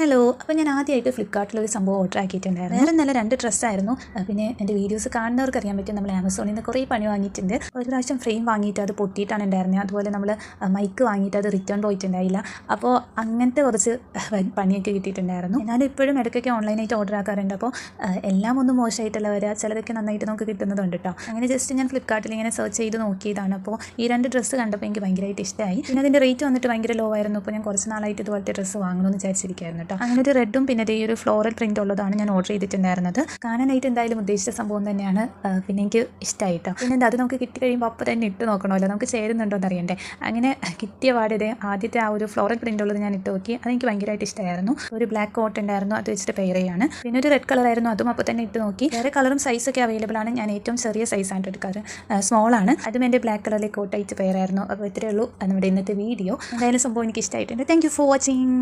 Hello അപ്പോൾ ഞാൻ ആദ്യമായിട്ട് ഫ്ലിപ്കാർട്ടിൽ ഒരു സംഭവം ഓർഡർ ആക്കിയിട്ടുണ്ടായിരുന്നു. വേറെ നല്ല രണ്ട് ഡ്രസ്സായിരുന്നു പിന്നെ എന്റെ വീഡിയോസ് കാണുന്നവർക്ക് അറിയാൻ പറ്റും നമ്മൾ ആമസോണിൽ നിന്ന് കുറേ പണി വാങ്ങിയിട്ടുണ്ട്. ഒരു പ്രാവശ്യം ഫ്രെയിം വാങ്ങിയിട്ട് അത് പൊട്ടിയിട്ടാണ് ഉണ്ടായിരുന്നത് അതുപോലെ നമ്മൾ മൈക്ക് വാങ്ങിയിട്ട് അത് റിട്ടേൺ പോയിട്ടുണ്ടായില്ല. അപ്പോൾ അങ്ങനത്തെ കുറച്ച് പണിയൊക്കെ കിട്ടിയിട്ടുണ്ടായിരുന്നു. ഞാൻ ഇപ്പോഴും ഇടയ്ക്കൊക്കെ ഓൺലൈനായിട്ട് ഓർഡർ ആക്കാറുണ്ട്. അപ്പോൾ എല്ലാം ഒന്നും മോശമായിട്ടല്ല വരിക ചിലതൊക്കെ നന്നായിട്ട് നമുക്ക് കിട്ടുന്നതുണ്ട് കേട്ടോ അങ്ങനെ ജസ്റ്റ് ഞാൻ ഫ്ലിപ്കാർട്ടിൽ ഇങ്ങനെ സെർച്ച് ചെയ്ത് നോക്കിയതാണ്. അപ്പോൾ ഈ രണ്ട് ഡ്രസ്സ് കണ്ടപ്പോൾ എനിക്ക് ഭയങ്കരമായിട്ട് ഇഷ്ടമായി പിന്നെ അതിന്റെ റേറ്റ് വന്നിട്ട് ഭയങ്കര ലോ ആയിരുന്നു. അപ്പോൾ ഞാൻ കുറച്ച് നാളായിട്ട് ഇതുപോലത്തെ ഡ്രസ്സ് വാങ്ങണമെന്ന് വിചാരിച്ചിരിക്കുകയായിരുന്നു കേട്ടോ. അങ്ങനെ ഒരു റെഡും പിന്നെ ഈ ഒരു ഫ്ലോറൽ പ്രിന്റ് ഉള്ളതാണ് ഞാൻ ഓർഡർ ചെയ്തിട്ടുണ്ടായിരുന്നത്. കാണാനായിട്ട് എന്തായാലും ഉദ്ദേശിച്ച സംഭവം തന്നെയാണ്. പിന്നെ എനിക്ക് ഇഷ്ടമായിട്ടോ പിന്നെ എന്താ അത് നമുക്ക് കിട്ടി കഴിയുമ്പോൾ അപ്പോൾ തന്നെ ഇട്ട് നോക്കണമല്ലോ. നമുക്ക് ചേരുന്നുണ്ടോ എന്ന് അറിയണ്ടേ അങ്ങനെ കിട്ടിയ പാടിയത് ആദ്യത്തെ ആ ഒരു ഫ്ലോറൽ പ്രിന്റ് ഉള്ളത് ഞാൻ ഇട്ട് നോക്കി. അതെനിക്ക് ഭയങ്കരമായിട്ട് ഇഷ്ടമായിരുന്നു ഒരു ബ്ലാക്ക് കോട്ട് ഉണ്ടായിരുന്നു അത് വെച്ചിട്ട് പെയർ ചെയ്യാണ്. പിന്നെ ഒരു റെഡ് കളർ ആയിരുന്നു അതും അപ്പോൾ തന്നെ ഇട്ട് നോക്കി. വേറെ കളറും സൈസൊക്കെ അവൈലബിൾ ആണ്. ഞാൻ ഏറ്റവും ചെറിയ സൈസാണ് എടുക്കാറ്. സ്മോൾ ആണ്. അതും എന്റെ ബ്ലാക്ക് കളറിലെ കോട്ട് അയച്ച് പെയർ ആയിരുന്നു. അപ്പോൾ ഇത്രയേ ഉള്ളൂ നമ്മുടെ ഇന്നത്തെ വീഡിയോ. എന്തായാലും സംഭവം എനിക്ക് ഇഷ്ടമായിട്ടുണ്ട് താങ്ക് ഫോർ വാച്ചിങ്